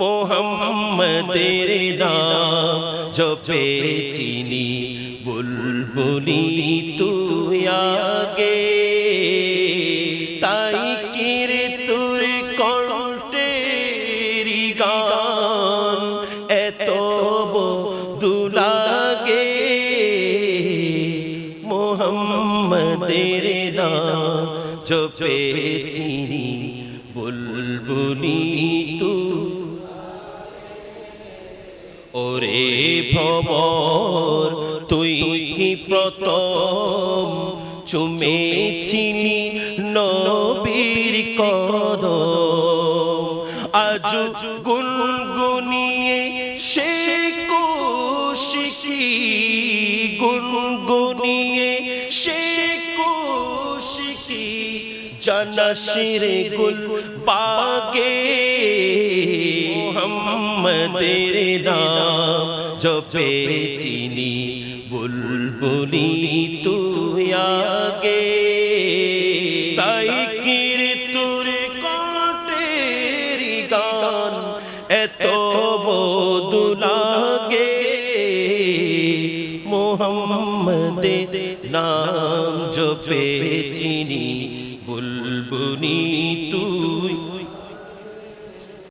মোহাম্মদের নাম জপে চিনি বুলবুলি তুই আগে। তাই কিরে তোর কণ্ঠেরি গান এত দুলাগে মোহাম্মদের নাম জপে চিনি বুলবুলি তু ওরে ভবর, তুই কি প্রথম চুমেছিনি নবীর কদ আজ গুনগুনিয়ে সে কোশিকি, গুনগুনিয়ে সে কোশিকি জনশিরে গুল বাগে মোহাম্মদের নাম, জপে চিনি বুলবুলি তুই আগে। তাই কির তোর কটের গান এত বদুলাগে মোহাম্মদের নাম জপে চিনি বুলবুলি তুই